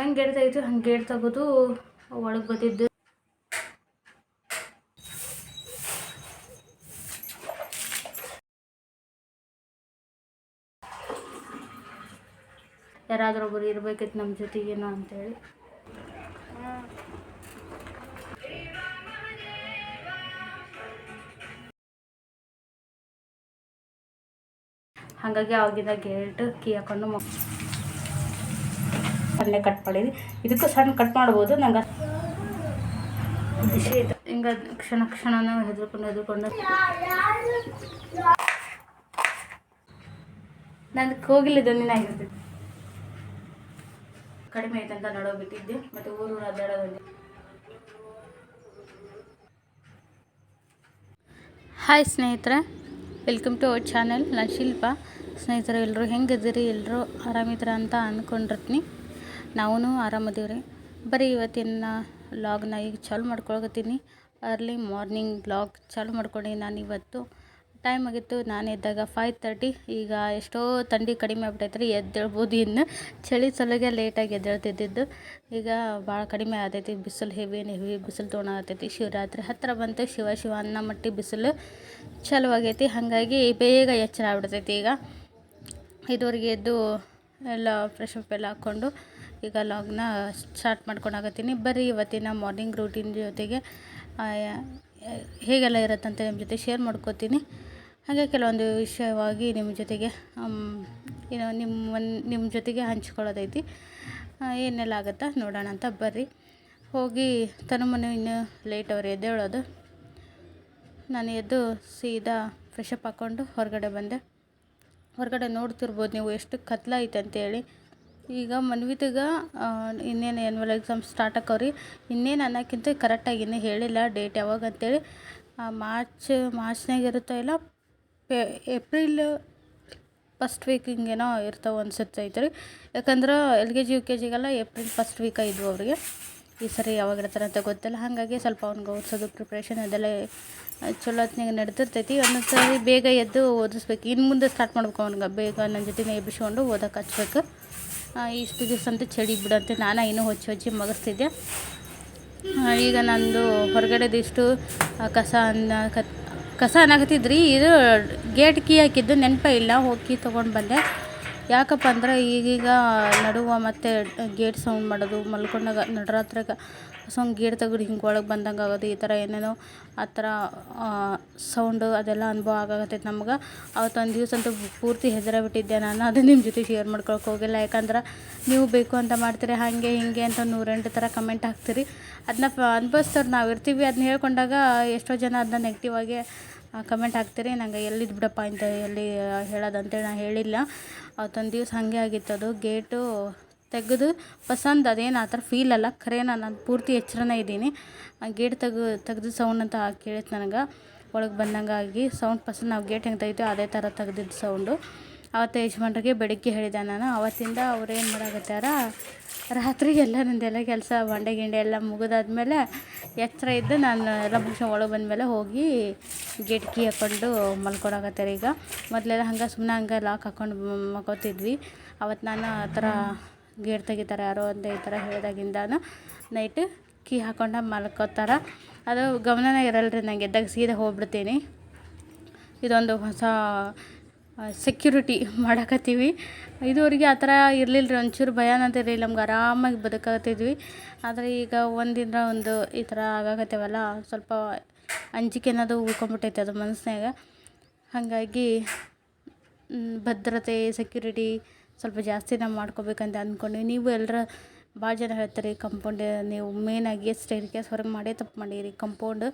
ಹೆಂಗೆ ಗೇಟ್ ತೆಗಿತೀವಿ ಹಂಗೆ ಗೇಟ್ ತೆಗೆದು ಒಳಗೆ ಬಂದಿದ್ದು. ಯಾರಾದರೂ ಒಬ್ಬರು ಇರ್ಬೇಕಿತ್ತು ನಮ್ಮ ಜೊತೆಗೇನೋ ಅಂತೇಳಿ. ಹಾಗಾಗಿ ಅವಾಗಿದ್ದ ಗೇಟ್ ಕೀ ಹಾಕೊಂಡು ಮಕ್ ಸಣ್ಣ ಕಟ್ ಮಾಡಿದ್ವಿ. ಇದಕ್ಕೂ ಸಣ್ಣ ಕಟ್ ಮಾಡ್ಬೋದು, ನಂಗೆ ಹಿಂಗ ಕ್ಷಣ ಕ್ಷಣ ಹೆದರ್ಕೊಂಡು ಹೆದರ್ಕೊಂಡು. ನಂದು ಕೋಗಿಲಿದ್ದು ನೀನಾಗಿರ್ತೈತಿ ಕಡಿಮೆ ಐತಂತ ನಡೋ ಬಿಟ್ಟಿದ್ದೆ, ಮತ್ತು ಊರು ಬಂದೆ ಹಾಯ್ ಸ್ನೇಹಿತರೆ ವೆಲ್ಕಮ್ ಟು ಅವರ್ ಚಾನೆಲ್ ನಾನು ಶಿಲ್ಪ. ಸ್ನೇಹಿತರೆ ಎಲ್ಲರೂ ಹೆಂಗಿದ್ದೀರಿ? ಎಲ್ಲರೂ ಆರಾಮಿದ್ದೀರ ಅಂತ ಅಂದ್ಕೊಂಡಿರ್ತೀನಿ ನಾವು ರೀ. ಬರೀ ಇವತ್ತಿನ ಲಾಗ್ನ ಈಗ ಚಾಲು ಮಾಡ್ಕೊಳಕತ್ತೀನಿ. ಅರ್ಲಿ ಮಾರ್ನಿಂಗ್ ಬ್ಲಾಗ್ ಚಾಲು ಮಾಡ್ಕೊಂಡು ನಾನು ಇವತ್ತು ಟೈಮ್ ಆಗಿತ್ತು. ನಾನು ಎದ್ದಾಗ ಫೈವ್ ತರ್ಟಿ ಈಗ ಎಷ್ಟೋ ಥಂಡಿ ಕಡಿಮೆ ಆಗ್ಬಿಟ್ಟೈತೆ ರೀ ಎದ್ದೇಳ್ಬೋದು ಇನ್ನು. ಚಳಿ ಸಲುಗೆ ಲೇಟಾಗಿ ಎದ್ದೇಳ್ತಿದ್ದಿದ್ದು. ಈಗ ಭಾಳ ಕಡಿಮೆ ಆಗ್ತೈತಿ ಬಿಸಿಲು ಹೆವಿ ಹೆವಿ ಬಿಸಿಲು ತೊಗೊಳತೈತಿ ಶಿವರಾತ್ರಿ ಹತ್ತಿರ ಬಂತು. ಶಿವ ಶಿವ ಅನ್ನ ಮಟ್ಟಿ ಬಿಸಿಲು ಚಲೋ ಆಗೈತಿ. ಹಾಗಾಗಿ ಬೇಗ ಎಚ್ಚರ ಆಗ್ಬಿಡ್ತೈತಿ ಈಗ. ಇದುವರೆಗೆ ಎದ್ದು ಎಲ್ಲ ಫ್ರೆಶ್ ಅಪ್ ಎಲ್ಲ ಹಾಕ್ಕೊಂಡು ಈಗ ಲಾಗ್ನ ಸ್ಟಾರ್ಟ್ ಮಾಡ್ಕೊಂಡಾಗತ್ತೀನಿ. ಬರೀ ಇವತ್ತಿನ ಮಾರ್ನಿಂಗ್ ರೂಟೀನ್ ಜೊತೆಗೆ ಹೇಗೆಲ್ಲ ಇರುತ್ತಂತ ನಿಮ್ಮ ಜೊತೆ ಶೇರ್ ಮಾಡ್ಕೋತೀನಿ. ಹಾಗೆ ಕೆಲವೊಂದು ವಿಷಯವಾಗಿ ನಿಮ್ಮ ಜೊತೆಗೆ ಏನೋ ನಿಮ್ಮ ನಿಮ್ಮ ಜೊತೆಗೆ ಹಂಚ್ಕೊಳ್ಳೋದೈತಿ. ಏನೆಲ್ಲ ಆಗುತ್ತಾ ನೋಡೋಣ ಅಂತ ಬರ್ರಿ. ಹೋಗಿ ತನುಮನು ಇನ್ನೂ ಲೇಟ್ ಅವ್ರು ಎದ್ದೇಳೋದು ನಾನು ಎದ್ದು ಸೀದಾ ಫ್ರೆಶ್ ಅಪ್ ಹಾಕ್ಕೊಂಡು ಹೊರಗಡೆ ಬಂದೆ. ಹೊರಗಡೆ ನೋಡ್ತಿರ್ಬೋದು ನೀವು ಎಷ್ಟು ಕತ್ಲೈತೆ ಅಂತೇಳಿ ಈಗ ಮನ್ವಿದಾಗ ಇನ್ನೇನು ಆ್ಯನ್ವಲ್ ಎಕ್ಸಾಮ್ ಸ್ಟಾರ್ಟ್ ಆಕವ್ರಿ. ಇನ್ನೇನು ಅನ್ನೋಕ್ಕಿಂತ ಕರೆಕ್ಟಾಗಿ ಇನ್ನೂ ಹೇಳಿಲ್ಲ ಡೇಟ್ ಯಾವಾಗ ಅಂತೇಳಿ ಮಾರ್ಚ್ ಮಾರ್ಚ್ನಾಗ ಇರುತ್ತೋ ಇಲ್ಲ ಏಪ್ರಿಲ್ ಫಸ್ಟ್ ವೀಕ್ ಹಿಂಗೇನೋ ಇರ್ತಾವೆ ಅನ್ಸುತ್ತೆ ಐತ್ರಿ ಯಾಕಂದ್ರೆ L K G U K ಜಿಗೆಲ್ಲ April first week ಇದ್ವು ಅವರಿಗೆ. ಈ ಸರಿ ಯಾವಾಗ ಇರ್ತಾರೆ ಅಂತ ಗೊತ್ತಿಲ್ಲ. ಹಾಗಾಗಿ ಸ್ವಲ್ಪ ಅವ್ನಿಗೆ ಓದಿಸೋದು ಪ್ರಿಪ್ರೇಷನ್ ಅದೆಲ್ಲ ಚಲೋ ಹೊತ್ನಾಗ ನಡೆದಿರ್ತೈತಿ. ಒಂದೊಂದು ಸರಿ ಬೇಗ ಎದ್ದು ಓದಿಸ್ಬೇಕು. ಇನ್ನು ಮುಂದೆ ಸ್ಟಾರ್ಟ್ ಮಾಡ್ಬೇಕು ಅವ್ನಿಗೆ. ಬೇಗ ನನ್ನ ಜೊತೆನೇ ಎಬ್ಬಿಸ್ಕೊಂಡು ಓದೋಕೆ ಹಚ್ಬೇಕು. ಇಷ್ಟು ದಿವಸ ಅಂತ ಚಳಿ ಬಿಡಂತೆ ನಾನು ಇನ್ನೂ ಹೊಚ್ಚಿ ಹೊಚ್ಚಿ ಮಗಸ್ತಿದ್ದೆ. ಈಗ ನಂದು ಹೊರಗಡೆದಿಷ್ಟು ಕಸ ಅನ್ನ ಕಸ ಅನ್ನಾಗತ್ತಿದ್ರಿ ಇದು ಗೇಟ್ ಕೀ ಹಾಕಿದ್ದು ನೆನಪ ಇಲ್ಲ, ಹೋಗಿ ತೊಗೊಂಡು ಬಂದೆ. ಯಾಕಪ್ಪ ಅಂದ್ರೆ ಈಗೀಗ ನಡುವ ಮತ್ತು ಗೇಟ್ ಸೌಂಡ್ ಮಾಡೋದು, ಮಲ್ಕೊಂಡಾಗ ನಡರಾತ್ರಾಗ ಸೌಂಡ್ ಗೇಟ್ ತೆಗೆದು ಹಿಂಗೆ ಒಳಗೆ ಬಂದಂಗೆ ಆಗೋದು ಈ ಥರ ಏನೇನೋ ಆ ಥರ ಸೌಂಡು ಅದೆಲ್ಲ ಅನುಭವ ಆಗಾಕತ್ತೈತೆ ನಮ್ಗೆ. ಅವತ್ತೊಂದು ದಿವಸ ಅಂತೂ ಪೂರ್ತಿ ಹೆದರ ಬಿಟ್ಟಿದ್ದೆ ನಾನು. ಅದು ನಿಮ್ಮ ಜೊತೆ ಶೇರ್ ಮಾಡ್ಕೊಳಕ್ಕೆ ಹೋಗಿಲ್ಲ. ಯಾಕಂದ್ರೆ ನೀವು ಬೇಕು ಅಂತ ಮಾಡ್ತೀರಿ, ಹಾಗೆ ಹಿಂಗೆ ಅಂತ ನೂರೆಂಟು ಥರ ಕಮೆಂಟ್ ಹಾಕ್ತೀರಿ. ಅದನ್ನ ಅನ್ಭವಿಸ್ತಾರೆ ನಾವು ಇರ್ತೀವಿ. ಅದನ್ನ ಹೇಳ್ಕೊಂಡಾಗ ಎಷ್ಟೋ ಜನ ಅದನ್ನ ನೆಗೆಟಿವ್ ಆಗಿ ಕಮೆಂಟ್ ಹಾಕ್ತೀರಿ. ನಂಗೆ ಎಲ್ಲಿದ್ದು ಬಿಡಪ್ಪ ಅಂತ ಎಲ್ಲಿ ಹೇಳೋದು ಅಂತೇಳಿ ನಾನು ಹೇಳಿಲ್ಲ. ಅವತ್ತೊಂದು ದಿವಸ ಹಾಗೆ ಆಗಿತ್ತು ಅದು. ಗೇಟು ತೆಗೆದು ಪಸಂದ್ ಅದೇನು ಆ ಥರ ಫೀಲ್ ಅಲ್ಲ. ಖರೆ ನಾನು ಪೂರ್ತಿ ಎಚ್ಚರನೇ ಇದ್ದೀನಿ. ಗೇಟ್ ತೆಗೆ ತೆಗೆದು ಸೌಂಡ್ ಅಂತ ಕೇಳಿತ್ತು ನನಗೆ. ಒಳಗೆ ಬಂದಂಗಾಗಿ ಸೌಂಡ್ ಪಸಂದ್ ನಾವು ಗೇಟ್ ಹೆಂಗೆ ತೆಗಿತೀವಿ ಅದೇ ಥರ ತೆಗೆದಿದ್ದು ಸೌಂಡು ಆವತ್ತು ಯಜಮಾನ್ರಿಗೆ ಬೆಳಿಗ್ಗೆ ಹೇಳಿದೆ ನಾನು. ಅವತ್ತಿಂದ ಅವ್ರು ಏನು ರಾತ್ರಿ ಎಲ್ಲ ನಂದೆಲ್ಲ ಕೆಲಸ, ಬಂಡೆ ಗಿಂಡೆ ಎಲ್ಲ ಮುಗಿದಾದ್ಮೇಲೆ ಎಚ್ಚರ ಇದ್ದು ನಾನು ಎಲ್ಲ ಮುಗಿಸ್ಕೊಂಡು ಒಳಗೆ ಬಂದಮೇಲೆ ಹೋಗಿ ಗೇಟ್ ಕೀ ಹಾಕ್ಕೊಂಡು ಮಲ್ಕೊಳಕತ್ತಾರೆ ಈಗ. ಮೊದಲೆಲ್ಲ ಹಂಗೆ ಸುಮ್ಮನೆ ಹಂಗೆ ಲಾಕ್ ಹಾಕ್ಕೊಂಡು ಮಲ್ಕೋತಿದ್ವಿ. ಅವತ್ತು ನಾನು ಆ ಥರ ಗೇಟ್ ತೆಗಿತಾರೆ, ಯಾರೋ ಅಂತ ಈ ಥರ ಹೇಳಿದಾಗಿಂದನೂ ನೈಟ್ ಕೀ ಹಾಕೊಂಡು ಮಲ್ಕೋತಾರ. ಅದು ಗಮನನೇ ಇರಲ್ಲ ರೀ ನಂಗೆ ಎದ್ದಾಗ ಸೀದಾ ಹೋಗ್ಬಿಡ್ತೀನಿ. ಇದೊಂದು ಹೊಸ ಸೆಕ್ಯೂರಿಟಿ ಮಾಡಕತ್ತೀವಿ. ಇದುವರೆಗೆ ಆ ಥರ ಇರಲಿಲ್ಲ ರೀ ಒಂಚೂರು ಭಯ ಅನ್ನೋದೇ ಇರಲಿಲ್ಲ, ನಮ್ಗೆ ಆರಾಮಾಗಿ ಬದುಕತ್ತಿದ್ವಿ ಆದರೆ ಈಗ ಒಂದಿನ ಒಂದು ಈ ಥರ ಆಗಾಕತ್ತೇವಲ್ಲ, ಸ್ವಲ್ಪ ಅಂಜಿಕೆ ಅನ್ನೋದು ಉಳ್ಕೊಂಬಿಟ್ಟೈತೆ ಅದು ಮನಸ್ಸಿನಾಗ ಹಾಗಾಗಿ ಭದ್ರತೆ ಸೆಕ್ಯೂರಿಟಿ ಸ್ವಲ್ಪ ಜಾಸ್ತಿ ನಾವು ಮಾಡ್ಕೋಬೇಕಂತ ಅಂದ್ಕೊಂಡ್ವಿ. ನೀವು ಎಲ್ಲರ ಭಾಳ ಜನ ಹೇಳ್ತಾರೆ ಕಂಪೌಂಡ್ ನೀವು ಮೇನಾಗಿ ಸ್ಟೇರ್ ಕೇಸ್ ಹೊರಗೆ ಮಾಡೇ ತಪ್ಪು ಮಾಡೀರಿ. ಕಂಪೌಂಡ್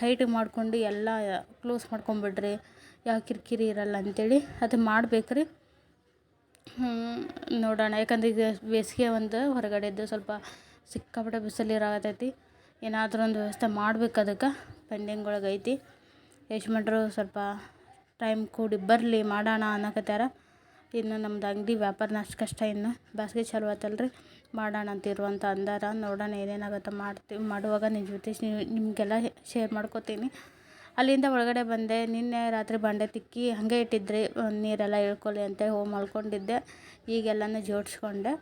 ಹೈಟ್ ಮಾಡ್ಕೊಂಡು ಎಲ್ಲ ಕ್ಲೋಸ್ ಮಾಡ್ಕೊಂಬಿಡ್ರಿ. ಯಾವ ಕಿರಿಕಿರಿ ಇರಲ್ಲ ಅಂತೇಳಿ ಅದು ಮಾಡ್ಬೇಕ್ರಿ. ನೋಡೋಣ. ಯಾಕಂದ್ರೆ ಈಗ ಬೇಸಿಗೆ ಒಂದು ಹೊರಗಡೆದ್ದು ಸ್ವಲ್ಪ ಸಿಕ್ಕಾಪಟ್ಟೆ ಬಿಸಿಲಿರಾಗತೈತಿ ಏನಾದರೂ ಒಂದು ವ್ಯವಸ್ಥೆ ಮಾಡ್ಬೇಕು ಅದಕ್ಕೆ. ಪೆಂಡಿಂಗ್ ಒಳಗೆ ಐತಿ ಯಜಮಾನ್ರು ಸ್ವಲ್ಪ ಟೈಮ್ ಕೂಡಿ ಬರಲಿ, ಮಾಡೋಣ ಅನ್ನಕತ್ಯಾರ. ಇನ್ನು ನಮ್ದು ಅಂಗಡಿ ವ್ಯಾಪಾರ ಅಷ್ಟು ಕಷ್ಟ ಇನ್ನು. ಬ್ಯಾಸ್ಗೆ ಚಾಲು ಆತಲ್ರಿ. ಮಾಡೋಣ ಅಂತ ಇರುವಂತ ಅಂದಾರ. ನೋಡೋಣ ಏನೇನಾಗುತ್ತೆ ಮಾಡ್ತೀವಿ, ಮಾಡುವಾಗ ನಿಮ್ಮ ಜೊತೆ ನಿಮಗೆಲ್ಲ ಶೇರ್ ಮಾಡ್ಕೋತೀನಿ. ಅಲ್ಲಿಂದ ಒಳಗಡೆ ಬಂದೆ. ನಿನ್ನೆ ರಾತ್ರಿ ಬಂಡೆ ತಿಕ್ಕಿ ಹಾಗೆ ಇಟ್ಟಿದ್ರಿ. ನೀರೆಲ್ಲ ಇಳ್ಕೊಳ್ಳಿ ಅಂತ ಹೋಗಿ ಮಲ್ಕೊಂಡಿದ್ದೆ. ಈಗೆಲ್ಲನೂ ಜೋಡಿಸ್ಕೊಂಡೆ.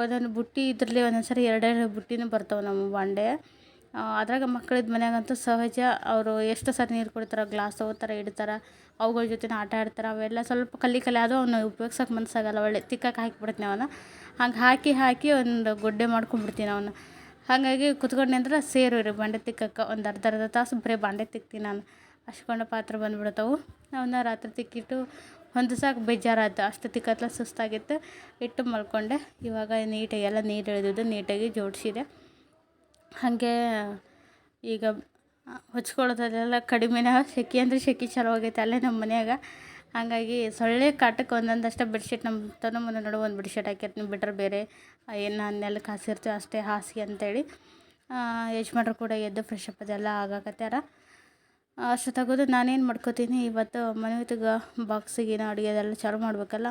ಒಂದೊಂದು ಬುಟ್ಟಿ ಇದ್ರಲ್ಲಿ ಒಂದೊಂದು ಸರಿ ಎರಡೆರಡು ಬುಟ್ಟಿನೂ ಬರ್ತಾವೆ ನಮ್ಮ ಬಂಡೆ. ಅದ್ರಾಗ ಮಕ್ಕಳಿದ್ದ ಮನೆಯಾಗಂತೂ ಸಹಜ. ಅವರು ಎಷ್ಟು ಸರಿ ನೀರು ಕುಡಿತಾರೆ, ಗ್ಲಾಸ್ ಹೋಗ್ತಾರೆ ಇಡ್ತಾರೆ ಅವುಗಳ ಜೊತೆ ಆಟ ಆಡ್ತಾರೆ, ಅವೆಲ್ಲ ಸ್ವಲ್ಪ ಕಲ್ಲಿ ಕಲ್ಲಿ ಅದು ಅವನ್ನ ಉಪ್ಯೋಗ್ಸಕ್ಕೆ ಮನಸ್ಸಾಗಲ್ಲ ಒಳ್ಳೆ ತಿಕ್ಕಕ್ಕೆ ಹಾಕಿಬಿಡ್ತೀನಿ ಅವನ್ನ ಹಂಗೆ ಹಾಕಿ ಹಾಕಿ ಒಂದು ಗುಡ್ಡೆ ಮಾಡ್ಕೊಂಡ್ಬಿಡ್ತೀನಿ ಅವನ್ನ ಹಾಗಾಗಿ ಕುತ್ಕೊಂಡೆ ಅಂದ್ರೆ ಸೇರು ರೀ ಬಾಂಡೆ ತಿಕ್ಕಕ್ಕೆ. ಒಂದು ಅರ್ಧ ಅರ್ಧ ತಾಸು ಬರೀ ಬಾಂಡೆ ತಿಕ್ತೀನಿ ನಾನು. ಅಷ್ಟೊಂದು ಪಾತ್ರೆ ಬಂದ್ಬಿಡ್ತಾವೆ. ಅವನ್ನ ರಾತ್ರಿ ತಿಕ್ಕಿಟ್ಟು ಹೊಂದಿಸಕ್ಕೆ ಬೇಜಾರಾಯ್ತು. ಅಷ್ಟು ತಿಕ್ಕತ್ಲ ಸುಸ್ತಾಗಿತ್ತು. ಇಟ್ಟು ಮಲ್ಕೊಂಡೆ. ಇವಾಗ ನೀಟಾಗಿ, ಎಲ್ಲ ನೀರು ಎಳೆದಿದ್ದು ನೀಟಾಗಿ ಜೋಡಿಸಿದೆ. ಹಾಗೆ ಈಗ ಹೊಚ್ಕೊಳ್ಳೋದೆಲ್ಲ ಕಡಿಮೆನೇ ಸೆಕೆ ಅಂದರೆ ಸೆಕೆ ಚಾಲು ಆಗೈತೆ ಅಲ್ಲೇ ನಮ್ಮ ಮನ್ಯಾಗ. ಹಾಗಾಗಿ ಸೊಳ್ಳೆ ಕಾಟಕ್ಕೆ ಒಂದೊಂದಷ್ಟು ಬೆಡ್ಶೀಟ್ ನಮ್ಮ ತನ ಮುಂದೆ ನೋಡು ಒಂದು ಬೆಡ್ಶೀಟ್ ಹಾಕಿರ್ತೀನಿ ಬಿಟ್ರೆ ಬೇರೆ ಏನು ನಾನು ನೆಲಕ್ಕೆ ಹಾಸಿರ್ತೀವಿ ಅಷ್ಟೇ ಹಾಸಿಗೆ ಅಂತೇಳಿ ಯಜಮಾನ್ರು ಕೂಡ ಎದ್ದು ಫ್ರೆಶ್ ಅಪ್ ಅದೆಲ್ಲ ಆಗಾಕತ್ಯಾರ ಅಷ್ಟು ತೆಗೆದು ನಾನೇನು ಮಾಡ್ಕೋತೀನಿ, ಇವತ್ತು ಮನೆ ಬಾಕ್ಸಿಗೆ ಏನೋ ಅಡುಗೆ ಅದೆಲ್ಲ ಚಾಲು ಮಾಡಬೇಕಲ್ಲ.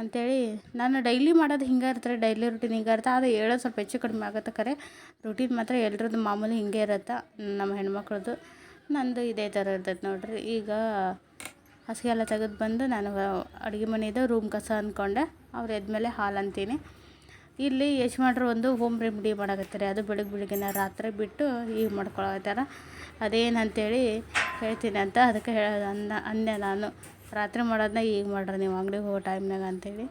ಅಂಥೇಳಿ ನಾನು ಡೈಲಿ ಮಾಡೋದು ಹಿಂಗೆ ಇರ್ತಾರೆ, ಡೈಲಿ ರುಟೀನ್ ಹಿಂಗೆ ಇರುತ್ತೆ. ಅದು ಹೇಳೋದು ಸ್ವಲ್ಪ ಹೆಚ್ಚು ಕಡಿಮೆ ಆಗುತ್ತೆ ಖರೆ. ರುಟೀನ್ ಮಾತ್ರ ಎಲ್ಲರದ್ದು ಮಾಮೂಲಿ ಹಿಂಗೆ ಇರುತ್ತೆ, ನಮ್ಮ ಹೆಣ್ಮಕ್ಳದ್ದು. ನಂದು ಇದೇ ಥರ ಇರ್ತೈತೆ ನೋಡಿರಿ. ಈಗ ಹಸಿಗೆ ಎಲ್ಲ ತೆಗೆದು ಬಂದು ನಾನು ಅಡುಗೆ ಮನೆಯದು ರೂಮ್ ಕಸ ಅಂದ್ಕೊಂಡೆ. ಅವ್ರು ಎದ್ಮೇಲೆ ಹಾಲು ಅಂತೀನಿ. ಇಲ್ಲಿ ಯಜಮಾನ್ರು ಒಂದು ಹೋಮ್ ರೆಮಿಡಿ ಮಾಡಕತ್ತಾರೆ. ಅದು ಬೆಳಗ್ಗೆ ಬೆಳಗ್ಗೆನ ರಾತ್ರಿ ಬಿಟ್ಟು ಈಗ ಮಾಡ್ಕೊಳಕತ್ತಾರ. ಅದೇನಂತೇಳಿ ಹೇಳ್ತೀನಿ ಅಂತ ಅದಕ್ಕೆ ಹೇಳ ಅನ್ನ ಅಂದೆ ನಾನು. ರಾತ್ರಿ ಮಾಡೋದನ್ನ ಈಗ ಮಾಡ್ರಿ ನೀವು ಅಂಗಡಿಗೆ ಹೋಗೋ ಟೈಮ್ನಾಗ ಅಂತೇಳಿ.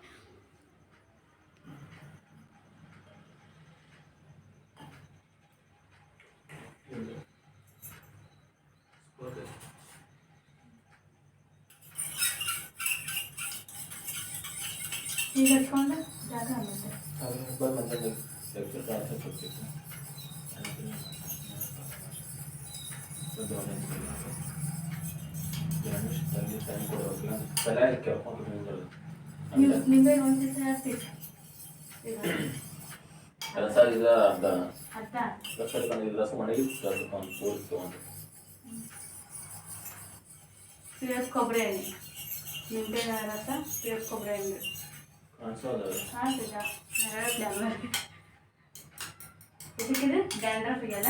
ಈಗ ಕೊಡ್ತಿತ್ತು ಟೈಮ್ ಕೊಡೋಲ್ಲ ತಲೆ ಕೇಳ್ಕೊಂಡು ನೀವು ನಿಂಬೆ ಒಂದು ದಿವಸ ಹಾಕ್ತೀವಿ ರಸ ಇಲ್ಲ ಅರ್ಧ ಅರ್ಧ ರಸ ಹಿಡ್ಕೊಂಡು ರಸ ಮಾಡಿ ಒಂದು ಪೂರಿ ತೊಗೊಂಡು ಕೊಬ್ಬರಿ ಎಣ್ಣೆ ಕೊಬ್ಬರಿ ಎಣ್ಣೆ ಕಾಣಿಸೋದು ಇದಕ್ಕಿದು ಡ್ಯಾಂಡ್ರಫಿಗೆಲ್ಲ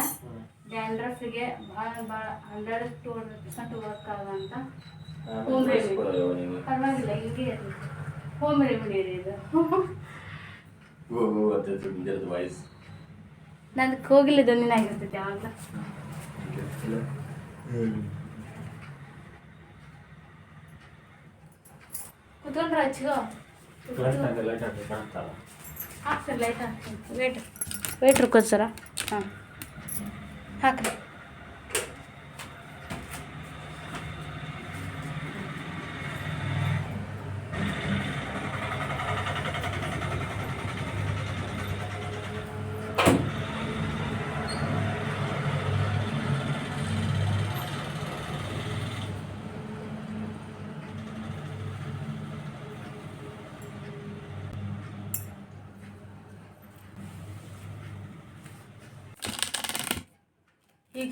ಡ್ಯಾಂಡ್ರಫಿಗೆ ಭಾಳ ಭಾಳ hundred to hundred percent work ಆಗೋಂಥ home remedy ಪರವಾಗಿಲ್ಲ ಹಿಂಗೆ ಇರಲಿ. ಹೋಮ್ ರೆಮಿಡಿ ಇದೆ ಇದು. ಹೋಗು ಅಂತ ನಿಜದ ವಾಯ್ಸ್ ನಂದು ಕೋಗಿಲೆ ಧ್ವನಿನಾಗಿರ್ತೈತೆ ಯಾವಾಗಲೂ ಕುತ್ಕೊಂಡ್ರೆ ಹಚ್ಕೋ ಲೈಟ್ ಹಾಕಿ ಕಾಣ್ತಲ್ಲ ಹಾಕ್ರಿ ಲೈಟ್ ಹಾಕ್ತೀನಿ ವೇಟ್ ವೇಟ್ ರುಕೋದ್ ಸರ ಹಾಂ. ಹಾಕ್ರಿ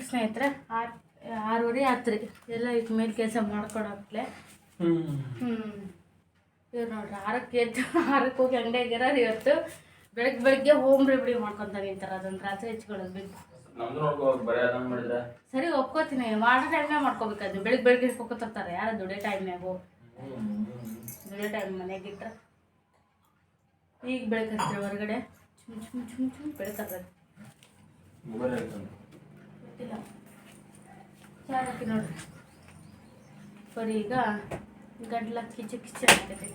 ಸ್ನೇಹಿತರೆ ಆರು ಆರೂವರೆ ಆತ್ರಿ. ಎಲ್ಲ ಈಗ ಮೇಲೆ ಕೆಲಸ ಮಾಡ್ಕೊಡಪ್ಲೆ ಹ್ಞೂ ಇವ್ರು ನೋಡ್ರಿ ಆರಕ್ಕೆ ಎದ್ದು ಆರಕ್ಕೆ ಹೋಗಿ ಅಂಗಡಿಯಾಗಿರೋರು ಇವತ್ತು ಬೆಳಗ್ಗೆ ಬೆಳಗ್ಗೆ ಹೋಮ್ ರೆಮಿಡಿ ಮಾಡ್ಕೊತ ನಿಂತಾರೆ ಅದನ್ನು ರಾತ್ರಿ ಹೆಚ್ಕೊಳ್ಳೋದು ಸರಿ ಒಪ್ಕೋತೀನಿ. ಮಾಡೋ ಟೈಮ್ನಾಗ ಮಾಡ್ಕೋಬೇಕಾದ್ರೆ ಬೆಳಗ್ಗೆ ಬೆಳಗ್ಗೆ ಹಿಡ್ಕೊತಿರ್ತಾರೆ ಯಾರು ದುಡಿಯೋ ಟೈಮ್ನಾಗು ದುಡಿಯೋ ಟೈಮ್ ಮನೆಗೆ ಇಟ್ರೆ. ಈಗ ಬೆಳಕತ್ರಿ ಹೊರಗಡೆ. ಚುಮ್ ಚುಮ್ ಚುಮ್ ಚುಮ್ ಬೆಳಕತ್ತದ ಗೊತ್ತಿಲ್ಲ. ಚಾರಕ್ಕೆ ಹಾಕಿ ನೋಡ್ರಿ ಬರೀ ಈಗ ಗಡ್ಲ ಕಿಚಿ ಕಿಚಿ ಆಗ್ತೈತಿ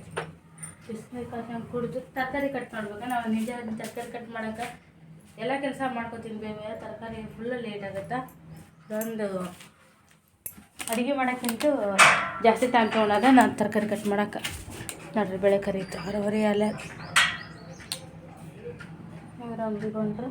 ಬಿಸಿನೀರು ಕುಡಿದು ತರಕಾರಿ ಕಟ್ ಮಾಡ್ಬೇಕು. ನಾವು ನಿಜ ತರಕಾರಿ ಕಟ್ ಮಾಡೋಕೆ ಎಲ್ಲ ಕೆಲಸ ಮಾಡ್ಕೊತೀನಿ ತರಕಾರಿ ಫುಲ್ಲು ಲೇಟ್ ಆಗುತ್ತಾ? ಒಂದು ಅಡುಗೆ ಮಾಡೋಕ್ಕಿಂತ ಜಾಸ್ತಿ ಟೈಮ್ ತೊಗೊಳದ ನಾನು ತರಕಾರಿ ಕಟ್ ಮಾಡೋಕೆ ನೋಡ್ರಿ ಬೆಳೆ ಕರೀತು. ಹೊರವರಿ ಅಲ್ಲೇ ಇವ್ರು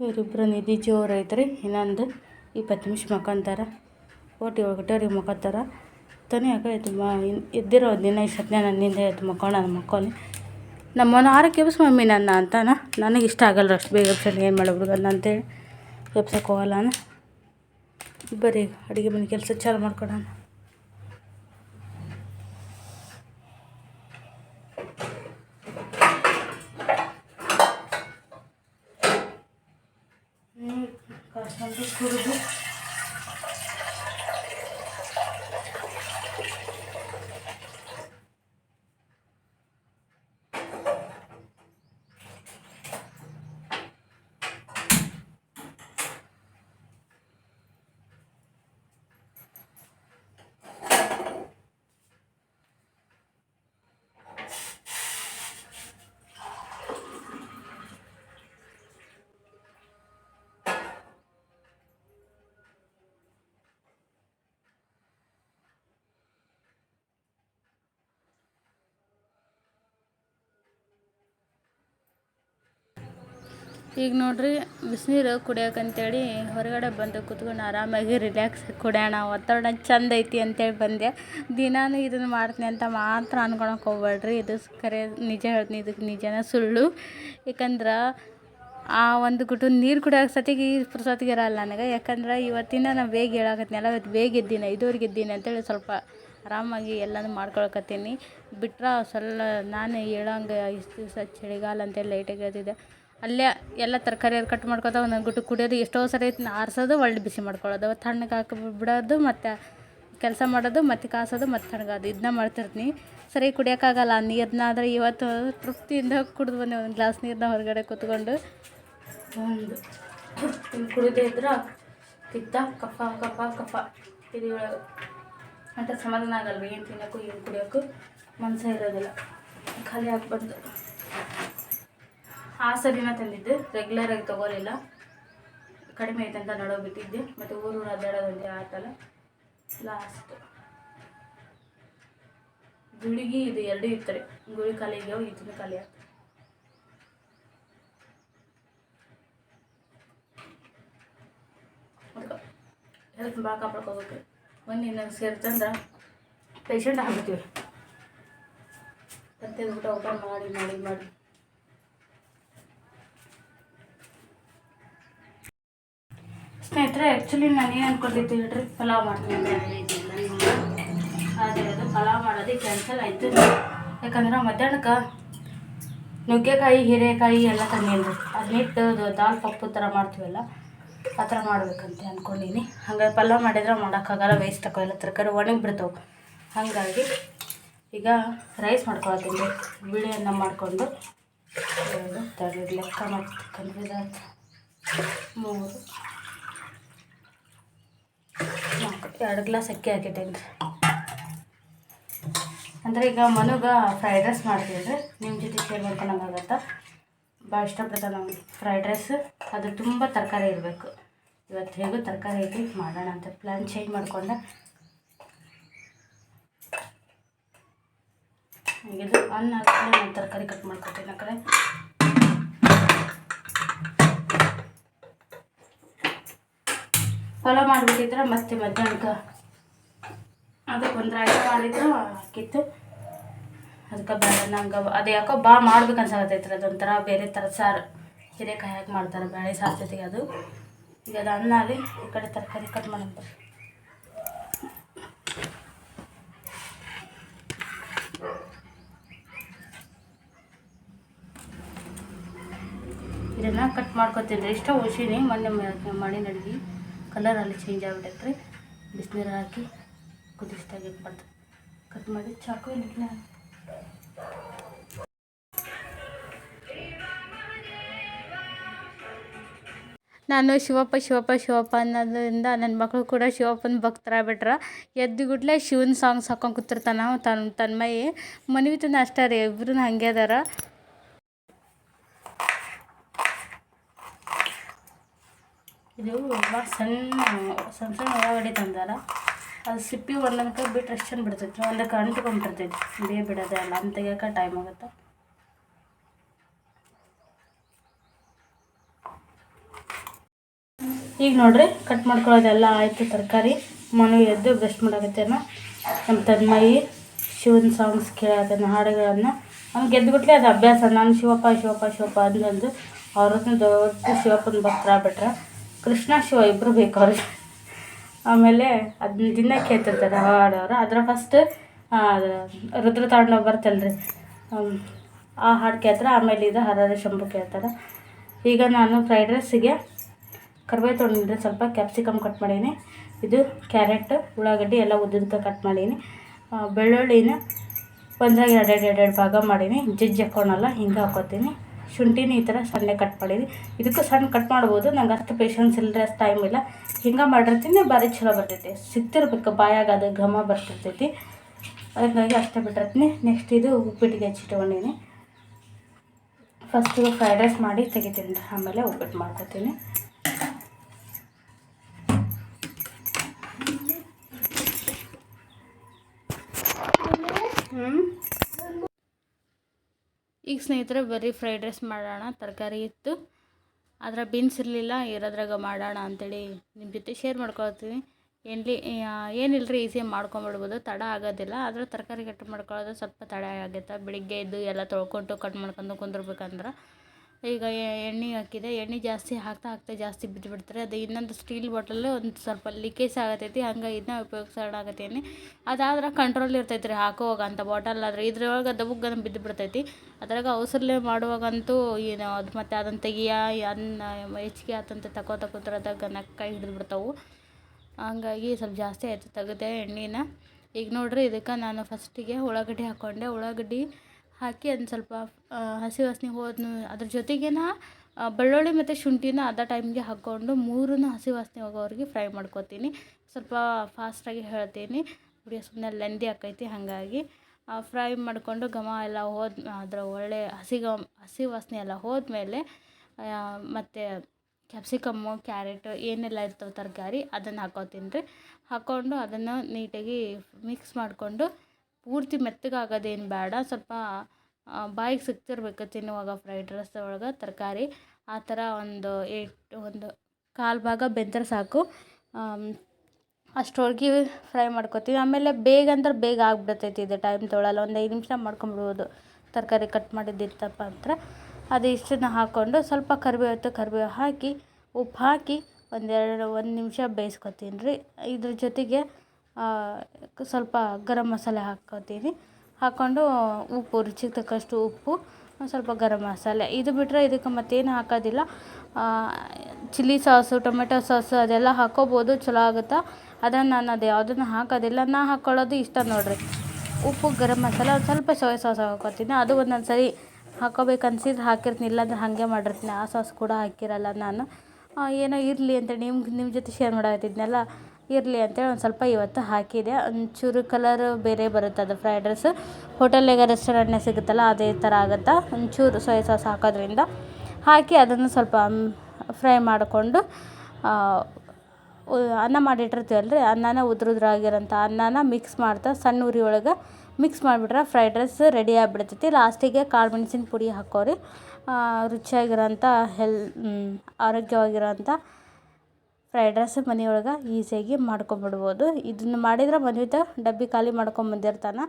ಇವರಿಬ್ಬರು ನಿಧಿ ಜೋರು ಐತ್ರಿ ಇನ್ನೊಂದು ಇಪ್ಪತ್ತು ನಿಮಿಷ ಮಕ್ಕೊಂತಾರ. ಒಟ್ಟು ಅವ್ರಿಗೆ ಮಕ್ಕಂತಾರ. ಮಕ್ಕೋತಾರ ಯಾಕೆ ಆಯ್ತು ಮ ಇದ್ದಿರೋ ದಿನ ಇಷ್ಟೊತ್ತನೇ ನನ್ನಿಂದ ಆಯ್ತು ಮಕ್ಕೊಂಡು ನಾನು ಮಕ್ಕೊಂಡು. ನಮ್ಮನ ಆರಕ್ಕೆ ಎಬ್ಸ್ ಮಮ್ಮಿ ನನ್ನ ಅಂತಾನ? ನನಗೆ ಇಷ್ಟ ಆಗಲ್ಲ ಅಷ್ಟು ಬೇಗ ಎಬ್ಸಲ್ಲಿ ಏನು ಮಾಡಬಿಡು ಅಂತೇಳಿ. ಎಬ್ಸಕ್ಕೆ ಹೋಗಲ್ಲ ನಾನು ಬರೀ ಅಡುಗೆ ಮನೆ ಕೆಲಸ ಚಾಲು ಮಾಡ್ಕೊಡೋಣ ನೀರು ಕಾಸ್ಕೊಂಡು ಕುಡಿದು ಈಗ ನೋಡ್ರಿ, ಬಿಸಿನೀರು ಕುಡಿಯೋಕಂತೇಳಿ ಹೊರಗಡೆ ಬಂದು ಕುತ್ಕೊಂಡು ಆರಾಮಾಗಿ ರಿಲ್ಯಾಕ್ಸ್ ಕುಡಿಯೋಣ. ಒತ್ತಡ ಚಂದ ಐತಿ ಅಂತೇಳಿ ಬಂದೆ. ದಿನಾನು ಇದನ್ನು ಮಾಡ್ತೀನಿ ಅಂತ ಮಾತ್ರ ಅನ್ಕೊಳಕ್ಕೆ ಹೋಗ್ಬೇಡ್ರಿ ಇದು ಕರೆ ನಿಜ ಹೇಳ್ತೀನಿ ಇದಕ್ಕೆ ನಿಜನ ಸುಳ್ಳು. ಯಾಕಂದ್ರೆ ಆ ಒಂದು ಗುಟು ನೀರು ಕುಡಿಯೋಕೆ ಸತಿಗೆ ಈ ಪುರ್ಸೊತ್ತಿಗೆ ಇರೋಲ್ಲ ನನಗೆ. ಯಾಕಂದ್ರೆ ಇವತ್ತಿನ ನಾನು ಬೇಗ ಹೇಳಕತ್ನಲ್ಲ ಇವತ್ತು ಬೇಗ ಇದ್ದೀನಿ ಐದುವರೆಗೆ ಇದ್ದೀನಿ ಅಂತೇಳಿ ಸ್ವಲ್ಪ ಆರಾಮಾಗಿ ಎಲ್ಲನೂ ಮಾಡ್ಕೊಳಕತ್ತೀನಿ. ಬಿಟ್ರೆ ಸ್ವಲ್ಪ ನಾನು ಹೇಳೋಂಗೆ ಇಷ್ಟು ದಿವಸ ಚಳಿಗಾಲ ಅಂತೇಳಿ ಲೈಟಾಗಿ ಹೇಳ್ತಿದ್ದೆ ಅಲ್ಲೇ ಎಲ್ಲ ತರಕಾರಿ ಅದು ಕಟ್ ಮಾಡ್ಕೊತ ಒಂದೊಂದು ಗುಟ್ಟು ಕುಡಿಯೋದು, ಎಷ್ಟೋ ಸರಿ ಆರಿಸೋದು ಒಳ್ಳೆ ಬಿಸಿ ಮಾಡ್ಕೊಳ್ಳೋದು. ತಣ್ಣಗೆ ಹಾಕಿ ಬಿಡೋದು, ಮತ್ತು ಕೆಲಸ ಮಾಡೋದು, ಮತ್ತು ಕಾಸೋದು, ಮತ್ತು ತಣ್ಣಗಾದು ಇದನ್ನ ಮಾಡ್ತಿರ್ತೀನಿ. ಸರಿ, ಕುಡಿಯೋಕ್ಕಾಗಲ್ಲ. ನೀರನ್ನ ಆದರೆ ಇವತ್ತು ತೃಪ್ತಿಯಿಂದ ಕುಡಿದು ಬಂದೆ. ಒಂದು ಗ್ಲಾಸ್ ನೀರನ್ನ ಹೊರಗಡೆ ಕೂತ್ಕೊಂಡು ಒಂದು ಕುಡಿದೇ ಇದ್ರೆ ತಿತ್ತ ಕಫ ಕಫ ಕಫ. ಇದು ಅಂತ ಸಮಾಧಾನ ಆಗಲ್ವ? ಏನು ತಿನ್ನೋಕ್ಕೂ, ಏನು ಕುಡಿಯೋಕ್ಕೂ ಮನಸ್ಸೇ ಇರೋದಿಲ್ಲ. ಖಾಲಿ ಹಾಕ್ಬಂದು ಆ ಸರಿನ ರೆಗ್ಯುಲರ್ ರೆಗ್ಯುಲರಾಗಿ ತಗೋಲಿಲ್ಲ. ಕಡಿಮೆ ಐತೆ ಅಂತ ನಡೋ ಬಿಟ್ಟಿದ್ದೆ. ಮತ್ತು ಊರು ಅಡ್ಡಾಡೋದಂತೆ ಆತಲ್ಲ. ಲಾಸ್ಟ್ ಗುಳಿಗೆ ಇದು ಎರಡೂ ಇರ್ತಾರೆ ಗುಳಿ ಖಾಲಿ ಆಗ್ಯಾವ ಇದನ್ನು ಖಾಲಿ ಆಗ್ತದೆ. ಹೆಲ್ತ್ ಭಾಳ ಕಾಪಾಡ್ಕೋಬೇಕು. ಒಂದು ಇನ್ನೊಂದು ಸೇರ್ತಂದ್ರೆ ಪೇಷಂಟ್ ಆಗ್ಬಿಡ್ತೀವಿ ಮತ್ತೆ ಊಟ ಊಟ ಮಾಡಿ ಮಾಡಿ ಮಾಡಿ. ಸ್ನೇಹಿತರೆ ಆ್ಯಕ್ಚುಲಿ ನಾನು ಏನು ಅನ್ಕೊಂಡಿದ್ದೆ ಹೇಳ್ರಿ? ಪಲಾವ್ ಮಾಡ್ತೀನಿ ಅಂತ ಆದರೆ ಅದು ಪಲಾವ್ ಮಾಡೋದೇ ಕ್ಯಾನ್ಸಲ್ ಆಯಿತು. ಯಾಕಂದ್ರೆ ಮಧ್ಯಾಹ್ನಕ್ಕೆ ನುಗ್ಗೆಕಾಯಿ, ಹೀರೆಕಾಯಿ ಎಲ್ಲ ತಂದು ಅದನ್ನಿಟ್ಟು ಅದು ದಾಲ್, ಪಪ್ಪು ಥರ ಮಾಡ್ತೀವಲ್ಲ, ಆ ಥರ ಮಾಡ್ಬೇಕಂತ ಅಂದ್ಕೊಂಡೀನಿ ಹಾಗಾಗಿ ಪಲಾವ್ ಮಾಡಿದ್ರೆ ಮಾಡೋಕ್ಕಾಗಲ್ಲ ವೇಸ್ಟ್ ಎಲ್ಲ ತರಕಾರಿ ಒಣಗಿ ಬಿಡ್ತಾವೆ. ಹಾಗಾಗಿ ಈಗ ರೈಸ್ ಮಾಡ್ಕೊಳತ್ತೀನಿ ಬಿಳಿಯನ್ನ ಮಾಡಿಕೊಂಡು ಎರಡು ತಡಿ ಲೆಕ್ಕ ಮೂರು. ಎರಡು ಗ್ಲಾಸ್ ಅಕ್ಕಿ ಹಾಕಿಟ್ಟೇನಿ ರೀ. ಅಂದರೆ ಈಗ ಮನುಗ ಫ್ರೈಡ್ ರೈಸ್ ಮಾಡ್ತೀವಿ ರೀ. ನಿಮ್ಮ ಜೊತೆ ಶೇರ್ ಮಾಡ್ಕೊಳಂಗಾಗತ್ತೆ ಭಾಳ ಇಷ್ಟಪಡ್ತಾನೆ ನಾವು ಫ್ರೈಡ್ ರೈಸ್ ಅದು ತುಂಬ ತರಕಾರಿ ಇರಬೇಕು. ಇವತ್ತು ಹೇಗೂ ತರಕಾರಿ ಐತಿ, ಮಾಡೋಣ ಅಂತ ಪ್ಲ್ಯಾನ್ ಚೇಂಜ್ ಮಾಡಿಕೊಂಡೆ. ಇದು ಅನ್ನ ತರಕಾರಿ ಕಟ್ ಮಾಡ್ಕೊತೀನಿ ಆ ಕಡೆ. ಪಲಾವ್ ಮಾಡ್ಬಿಟ್ಟಿದ್ರೆ ಮತ್ತೆ ಮಧ್ಯಾಹ್ನಕ್ಕೆ. ಅದಕ್ಕೆ ಒಂದು ರಾಯ್ತ ಮಾಡಿದ್ರು ಹಾಕಿತ್ತು ಅದಕ್ಕೆ ಬೇಡ, ನಂಗೆ ಅದು ಯಾಕೋ ಭಾಳ ಮಾಡ್ಬೇಕು ಅನ್ಸಾಕತ್ತೈತ್ರಿ, ಅದೊಂಥರ ಬೇರೆ ಥರ ಸಾರು ಹಿರೇಕಾಯಿ ಹಾಕಿ ಮಾಡ್ತಾರೆ, ಬೇಳೆ ಸಾರು ಅದು. ಈಗ ಅದು ಅನ್ನ ಅಲ್ಲಿ ಈ ಕಡೆ ತರಕಾರಿ ಕಟ್ ಮಾಡಂತ ಇದನ್ನು ಕಟ್ ಮಾಡ್ಕೊತೀನಿ ರೀ. ಇಷ್ಟ ಹುಷಿನಿ ಮೊನ್ನೆ ಮಾಡಿ ಮಾಡಿನ ಅಡ್ಗೆ ಕಲರ್ ಅಲ್ಲಿ ಚೇಂಜ್ ಆಗಿಬಿಟ್ಟೈತೆ ರೀ. ಬಿಸಿನೀರು ಹಾಕಿ ಕುದಿಸ್ದಾಗ ಇಟ್ಬಾರ್ದು ಕಟ್ ಮಾಡಿ ಚಾಕು ಇಲ್ಲ ನಾನು ಶಿವಪ್ಪ ಶಿವಪ್ಪ ಶಿವಪ್ಪ ಅನ್ನೋದರಿಂದ ನನ್ನ ಮಕ್ಕಳು ಕೂಡ ಶಿವಪ್ಪನ ಭಕ್ತರಾಗ್ಬಿಟ್ರ ಎದ್ದು ಗುಡ್ಲೆ ಶಿವನ ಸಾಂಗ್ಸ್ ಹಾಕೊಂಡು ಕೂತಿರ್ತಾನ ತನ್, ತನ್ಮಯಿ. ಮನ್ವಿತನ ಅಷ್ಟೇ ರೀ ಇಬ್ರು ಹಂಗೆ ಅದಾರ. ಇದು ಸಣ್ಣ ಸಣ್ಣ ಸಣ್ಣ ಉಳ್ಳಾಗಡ್ಡಿ ತಂದಾರ. ಅದು ಸಿಪ್ಪಿ ಒಂದೊಂದಕ್ಕೆ ಬಿಟ್ಟು ಎಷ್ಟು ಚೆಂದ ಬಿಡ್ತೈತಿ ಒಂದಕ್ಕೆ ಅಂಟ್ಕೊಂಡ್ಬಿಡ್ತೈತಿ ಬೇ ಬಿಡೋದೇ ಅಲ್ಲ. ಅಂತ ತೆಗಿಯೋಕೆ ಟೈಮ್ ಆಗುತ್ತೆ. ಈಗ ನೋಡ್ರಿ ಕಟ್ ಮಾಡ್ಕೊಳ್ಳೋದೆಲ್ಲ ಆಯಿತು. ತರಕಾರಿ ಮನೆಗೆ ಎದ್ದು ಬ್ರಷ್ ಮಾಡಾಕತ್ತೇನ. ನಮ್ಮ ತನ್ಮಯಿ ಶಿವನ ಸಾಂಗ್ಸ್ ಕೇಳತ್ತೇನೆ ಹಾಡುಗಳನ್ನು. ನಮ್ಗೆ ಗೆದ್ದುಬಿಟ್ಲೆ ಅದು ಅಭ್ಯಾಸ. ನಾನು ಶಿವಪ್ಪ ಶಿವಪ್ಪ ಶಿವಪ್ಪ ಅಂದಂದು ಅವ್ರ ಹತ್ರ ದೊಡ್ಡ ಶಿವಪ್ಪನ ಭಕ್ತರ ಆಗ್ಬಿಟ್ರೆ ಕೃಷ್ಣ ಶಿವ ಇಬ್ಬರು ಬೇಕು ಅವ್ರಿಗೆ ಆಮೇಲೆ ಅದನ್ನ ದಿನ ಕೇಳ್ತಿರ್ತಾರೆ ಹಾಡೋರು ಅದರ ಫಸ್ಟ್ ರುದ್ರ ತಾಂಡವ ಬರ್ತಲ್ರಿ. ಆ ಹಾಡು ಕೇಳ್ತಾರೆ, ಆಮೇಲೆ ಇದು ಹರಹರ ಶಂಭು ಕೇಳ್ತಾರೆ. ಈಗ ನಾನು ಫ್ರೈಡ್ ರೈಸಿಗೆ ಕರ್ಬೇವು ತೊಗೊಂಡಿದ್ರೆ ಸ್ವಲ್ಪ ಕ್ಯಾಪ್ಸಿಕಮ್ ಕಟ್ ಮಾಡೀನಿ. ಇದು ಕ್ಯಾರೆಟ್ ಉಳ್ಳಾಗಡ್ಡಿ ಎಲ್ಲ ಉದ್ದುದಕ್ಕೆ ಕಟ್ ಮಾಡೀನಿ. ಬೆಳ್ಳುಳ್ಳಿನ ಒಂದ್ರಾಗ ಎರಡೆರಡು ಎರಡೆರಡು ಭಾಗ ಮಾಡೀನಿ. ಜಜ್ಜಿ ಹಾಕ್ಕೊಳಲ್ಲ ಹಿಂಗೆ ಹಾಕೋತೀನಿ. ಶುಂಠಿನ ಈ ಥರ ಸಣ್ಣ ಕಟ್ ಮಾಡಿದ್ವಿ. ಇದಕ್ಕೂ ಸಣ್ಣ ಕಟ್ ಮಾಡ್ಬೋದು, ನಂಗೆ ಅಷ್ಟು ಪೇಷನ್ಸ್ ಇಲ್ಲರಿ ಅಷ್ಟು ಟೈಮ್ ಇಲ್ಲ. ಹಿಂಗೆ ಮಾಡಿರ್ತೀನಿ, ಭಾರಿ ಚಲೋ ಬರ್ತೈತಿ. ಸಿಕ್ತಿರ್ಬೇಕು ಬಾಯಾಗ ಅದು ಘಮ ಬರ್ತಿರ್ತೈತಿ. ಅದಕ್ಕಾಗಿ ಅಷ್ಟೇ ಬಿಟ್ಟಿರ್ತೀನಿ. ನೆಕ್ಸ್ಟ್ ಇದು ಉಪ್ಪಿಟ್ಟಿಗೆ ಹಚ್ಚಿಟ್ಕೊಂಡೀನಿ ಫಸ್ಟು ಫ್ರೈಡ್ ರೈಸ್ ಮಾಡಿ ತೆಗಿತೀನಿ. ಆಮೇಲೆ ಉಪ್ಪಿಟ್ಟು ಮಾಡ್ಕೊತೀನಿ. ಈಗ ಸ್ನೇಹಿತರೆ, ಬರೀ ಫ್ರೈಡ್ ರೈಸ್ ಮಾಡೋಣ, ತರಕಾರಿ ಇತ್ತು. ಅದರ ಬೀನ್ಸ್ ಇರಲಿಲ್ಲ, ಇರೋದ್ರಾಗ ಮಾಡೋಣ ಅಂಥೇಳಿ ನಿಮ್ಮ ಜೊತೆ ಶೇರ್ ಮಾಡ್ಕೊಳ್ತೀನಿ. ಏನ್ಲಿ ಏನಿಲ್ಲ ರೀ ಈಸಿಯಾಗಿ ಮಾಡ್ಕೊಂಬಿಡ್ಬೋದು, ತಡ ಆಗೋದಿಲ್ಲ. ಆದರೆ ತರಕಾರಿ ಕಟ್ ಮಾಡ್ಕೊಳ್ಳೋದು ಸ್ವಲ್ಪ ತಡ ಆಗುತ್ತೆ. ಬೆಳಿಗ್ಗೆ ಎದ್ದು ಎಲ್ಲ ತೊಳ್ಕೊಂಡು, ಕಟ್ ಮಾಡ್ಕೊಂಡು ಕುಂದಿರ್ಬೇಕಂದ್ರೆ. ಈಗ ಎಣ್ಣೆ ಹಾಕಿದೆ. ಎಣ್ಣೆ ಜಾಸ್ತಿ ಹಾಕ್ತಾ ಹಾಕ್ತಾ ಜಾಸ್ತಿ ಬಿದ್ದು ಬಿಡ್ತಾರೆ ಅದು ಇನ್ನೊಂದು ಸ್ಟೀಲ್ ಬಾಟಲ್ ಒಂದು ಸ್ವಲ್ಪ ಲೀಕೇಜ್ ಆಗತೈತಿ. ಹಂಗೆ ಇದನ್ನ ಉಪಯೋಗಿಸೋಣ ಆಗತ್ತೇನೆ ಅದಾದ್ರೆ ಕಂಟ್ರೋಲ್ ಇರ್ತೈತೆ ರೀ. ಹಾಕೋವಾಗ ಅಂತ ಬಾಟಲ್ ಆದರೆ ಇದ್ರೊಳಗೆ ದಬುಗ್ಗನ ಬಿದ್ದು ಬಿಡ್ತೈತಿ ಅದ್ರಾಗ ಔಸರ್ಲೆ ಮಾಡುವಾಗಂತೂ ಏನು ಅದು ಮತ್ತು ಅದನ್ನು ತೆಗಿಯ ಅನ್ನ ಹೆಚ್ಚಿಗೆ ಆತಂತ ತಕೋ ತಗೋತಿರೋದಾಗ ನಕ್ಕ ಕೈ ಹಿಡಿದು ಬಿಡ್ತಾವು. ಹಂಗಾಗಿ ಸ್ವಲ್ಪ ಜಾಸ್ತಿ ಆಯಿತು ತೆಗೆದೆ ಎಣ್ಣೆನ. ಈಗ ನೋಡ್ರಿ ಇದಕ್ಕೆ ನಾನು ಫಸ್ಟಿಗೆ ಉಳ್ಳಾಗಡ್ಡಿ ಹಾಕ್ಕೊಂಡೆ ಉಳ್ಳಾಗಡ್ಡಿ ಹಾಕಿ ಒಂದು ಸ್ವಲ್ಪ ಹಸಿ ವಾಸನೆ ಹೋದ್ನು, ಅದ್ರ ಜೊತೆಗೇನ ಬೆಳ್ಳುಳ್ಳಿ ಮತ್ತು ಶುಂಠಿನ ಅದ ಟೈಮ್ಗೆ ಹಾಕ್ಕೊಂಡು ಮೂರನ್ನು ಹಸಿ ವಾಸನೆ ಹೋಗೋವರೆಗೆ ಫ್ರೈ ಮಾಡ್ಕೊತೀನಿ. ಸ್ವಲ್ಪ ಫಾಸ್ಟಾಗಿ ಹೇಳ್ತೀನಿ. ವಿಡಿಯೋ ಸುಮ್ಮನೆ ಲೆಂದಿ ಆಕೈತಿ ಹಾಗಾಗಿ. ಫ್ರೈ ಮಾಡಿಕೊಂಡು ಘಮ ಎಲ್ಲ ಹೋದ, ಅದರ ಒಳ್ಳೆ ಹಸಿ ಹಸಿ ವಾಸನೆ ಎಲ್ಲ ಹೋದ್ಮೇಲೆ ಮತ್ತು ಕ್ಯಾಪ್ಸಿಕಮ್ಮು ಕ್ಯಾರೆಟ್ ಏನೆಲ್ಲ ಇರ್ತವೆ ತರಕಾರಿ ಅದನ್ನು ಹಾಕೋತೀನಿ ರೀ. ಹಾಕ್ಕೊಂಡು ಅದನ್ನು ನೀಟಾಗಿ ಮಿಕ್ಸ್ ಮಾಡಿಕೊಂಡು ಪೂರ್ತಿ ಮೆತ್ತಗಾಗೋದೇನು ಬೇಡ. ಸ್ವಲ್ಪ ಬಾಯಿಗೆ ಸಿಕ್ತಿರ್ಬೇಕು ತಿನ್ನುವಾಗ ಫ್ರೈಡ್ ರೈಸ್ ಒಳಗೆ ತರಕಾರಿ. ಆ ಥರ ಒಂದು ಏಟ್, ಒಂದು ಕಾಲು ಭಾಗ ಬೆಂದ್ರೆ ಸಾಕು. ಅಷ್ಟೊಳಗೆ ಫ್ರೈ ಮಾಡ್ಕೊತೀವಿ. ಆಮೇಲೆ ಬೇಗ ಅಂದ್ರೆ ಬೇಗ ಆಗ್ಬಿಡ್ತೈತಿ ಇದು ಟೈಮ್ ತೊಗೊಳಲ್ಲ ಒಂದು ಐದು ನಿಮಿಷ ಮಾಡ್ಕೊಂಬಿಡ್ಬೋದು ತರಕಾರಿ ಕಟ್ ಮಾಡಿದ್ದಿತ್ತಪ್ಪ ಅಂದ್ರೆ ಅದು ಇಷ್ಟನ್ನ ಹಾಕ್ಕೊಂಡು ಸ್ವಲ್ಪ ಕರಿಬೇವು ಇತ್ತು ಕರಿಬೇವು ಹಾಕಿ, ಉಪ್ಪು ಹಾಕಿ ಒಂದೆರಡು ಒಂದು ನಿಮಿಷ ಬೇಯಿಸ್ಕೊತೀನಿ ರೀ. ಇದ್ರ ಜೊತೆಗೆ ಸ್ವಲ್ಪ ಗರಂ ಮಸಾಲೆ ಹಾಕ್ಕೊತೀನಿ. ಹಾಕ್ಕೊಂಡು ಉಪ್ಪು ರುಚಿಗೆ ತಕ್ಕಷ್ಟು ಉಪ್ಪು, ಒಂದು ಸ್ವಲ್ಪ ಗರಂ ಮಸಾಲೆ. ಇದು ಬಿಟ್ಟರೆ ಇದಕ್ಕೆ ಮತ್ತೇನು ಹಾಕೋದಿಲ್ಲ. ಚಿಲ್ಲಿ ಸಾಸು, ಟೊಮೆಟೊ ಸಾಸು ಅದೆಲ್ಲ ಹಾಕ್ಕೋಬೋದು ಚಲೋ ಆಗುತ್ತೆ? ಅದನ್ನು ನಾನು ಅದು ಯಾವುದನ್ನು ಹಾಕೋದಿಲ್ಲ. ನಾ ಹಾಕ್ಕೊಳ್ಳೋದು ಇಷ್ಟ ನೋಡಿರಿ. ಉಪ್ಪು, ಗರಂ ಮಸಾಲೆ, ಒಂದು ಸ್ವಲ್ಪ ಸೋಯಾ ಸಾಸ್ ಹಾಕೋತೀನಿ. ಅದು ಒಂದೊಂದು ಸರಿ ಹಾಕೋಬೇಕನ್ಸಿದ್ರೆ ಹಾಕಿರ್ತೀನಿ. ಇಲ್ಲಾಂದ್ರೆ ಹಾಗೆ ಮಾಡಿರ್ತೀನಿ. ಆ ಸಾಸ್ ಕೂಡ ಹಾಕಿರಲ್ಲ ನಾನು. ಏನೋ ಇರಲಿ ಅಂತ ನಿಮ್ಗೆ ನಿಮ್ಮ ಜೊತೆ ಶೇರ್ ಮಾಡಾಕತ್ತಿದ್ನಲ್ಲ. ಇರಲಿ ಅಂತೇಳಿ ಒಂದು ಸ್ವಲ್ಪ ಇವತ್ತು ಹಾಕಿದೆ. ಒಂಚೂರು ಕಲರ್ ಬೇರೆ ಬರುತ್ತೆ ಅದು ಫ್ರೈಡ್ ರೈಸ್ ಹೋಟೆಲ್ನಾಗ ರೆಸ್ಟೋರೆಂಟ್ನಾಗ ಸಿಗುತ್ತಲ್ಲ ಅದೇ ಥರ ಆಗುತ್ತೆ? ಒಂಚೂರು ಸೋಯಾ ಸಾಸ್ ಹಾಕೋದ್ರಿಂದ ಹಾಕಿ ಅದನ್ನು ಸ್ವಲ್ಪ ಫ್ರೈ ಮಾಡಿಕೊಂಡು ಅನ್ನ ಮಾಡಿಟ್ಟಿರ್ತೀವಲ್ಲ ರೀ ಅನ್ನನ ಉದ್ರುದ್ರಾಗಿರೋಂಥ ಅನ್ನನ ಮಿಕ್ಸ್ ಮಾಡ್ತಾ ಸಣ್ಣ ಉರಿ ಒಳಗೆ ಮಿಕ್ಸ್ ಮಾಡಿಬಿಟ್ರೆ ಫ್ರೈಡ್ ರೈಸ್ ರೆಡಿ ಆಗಿಬಿಡ್ತೈತಿ. ಲಾಸ್ಟಿಗೆ ಕಾಳು ಮೆಣಸಿನ ಪುಡಿ ಹಾಕೋರಿ. ರುಚಿಯಾಗಿರೋಂಥ ಹೆಲ್ ಆರೋಗ್ಯವಾಗಿರೋಂಥ ಫ್ರೈಡ್ ರೈಸ್ ಮನೆಯೊಳಗೆ ಈಸಿಯಾಗಿ ಮಾಡ್ಕೊಂಬಿಡ್ಬೋದು. ಇದನ್ನು ಮಾಡಿದ್ರೆ ಮದುವೆದ ಡಬ್ಬಿ ಖಾಲಿ ಮಾಡ್ಕೊಂಬಂದಿರ್ತಾನೆ.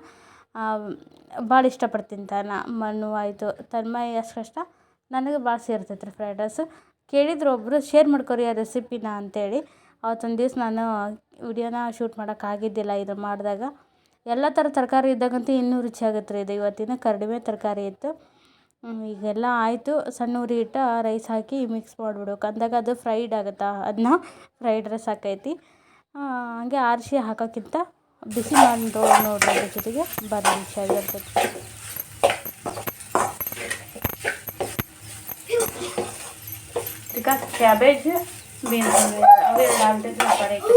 ಭಾಳ ಇಷ್ಟಪಟ್ಟು ತಿಂತಾನೆ ಮಣ್ಣು ಆಯಿತು. ತನ್ಮಯ ಅಷ್ಟಕಷ್ಟ ನನಗೆ ಭಾಳ ಸೇರ್ತೈತೆ ರೀ ಫ್ರೈಡ್ ರೈಸ್. ಕೇಳಿದ್ರು ಒಬ್ಬರು ಶೇರ್ ಮಾಡ್ಕೊರಿ ಆ ರೆಸಿಪಿನ ಅಂತೇಳಿ. ಅವತ್ತೊಂದು ದಿವ್ಸ ನಾನು ವಿಡಿಯೋನ ಶೂಟ್ ಮಾಡೋಕ್ಕಾಗಿದ್ದಿಲ್ಲ ಇದು ಮಾಡಿದಾಗ. ಎಲ್ಲ ಥರ ತರಕಾರಿ ಇದ್ದಾಗಂತೂ ಇನ್ನೂ ರುಚಿಯಾಗುತ್ತೆ ರೀ ಇದು ಇವತ್ತಿನ ಕಡಿಮೆ ತರಕಾರಿ ಇತ್ತು. ಈಗೆಲ್ಲ ಆಯಿತು. ಸಣ್ಣ ಉರಿ ಇಟ್ಟು ರೈಸ್ ಹಾಕಿ ಮಿಕ್ಸ್ ಮಾಡಿಬಿಡ್ಬೇಕು ಅಂದಾಗ ಅದು ಫ್ರೈಡ್ ಆಗುತ್ತಾ? ಅದನ್ನ ಫ್ರೈಡ್ ರೈಸ್ ಆಕೈತಿ. ಹಾಗೆ ಆರಿಸಿ ಹಾಕೋಕ್ಕಿಂತ ಬಿಸಿ ಮಾಡಿ ನೋಡ್ರಿ ಅದ್ರ ಜೊತೆಗೆ. ಭಾರಿ ರುಚಿಯಾಗಿರ್ತೈತಿ ಈಗ ಕ್ಯಾಬೇಜ್ ಬೀನ್ಸ್ ಅವೆರಡು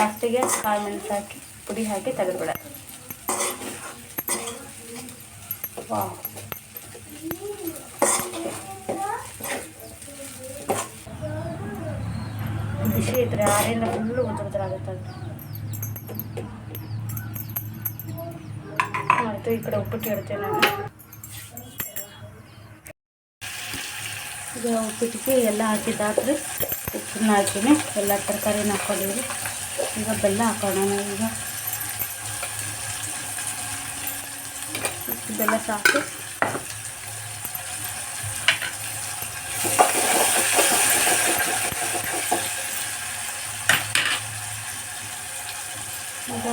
ಲಾಸ್ಟಿಗೆ ಕಾಳು ಮೆಣಸು ಹಾಕಿ ಪುಡಿ ಹಾಕಿ ತೆಗೆದುಬಿಡ. ಬಿಸಿ ಇದ್ರೆ ಆರೆಲ್ಲ ಫುಲ್ಲು ಉದುರುದ್ರಾಗುತ್ತೆ ಆಯಿತು ಈ ಕಡೆ ಉಪ್ಪಿಟ್ಟು ಇಡ್ತೇನೆ ನಾನು. ಈಗ ಉಪ್ಪಿಟ್ಟಿಗೆ ಎಲ್ಲ ಹಾಕಿದ್ದಾದ್ರೆ ಉಪ್ಪನ್ನ ಹಾಕಿನಿ. ಎಲ್ಲ ತರಕಾರಿನ ಹಾಕೊಂಡಿವಿ ಈಗ ಬೆಲ್ಲ ಹಾಕೋಣ ಈಗ ಇಷ್ಟು ಬೆಲ್ಲ ಸಾಕು ಈಗ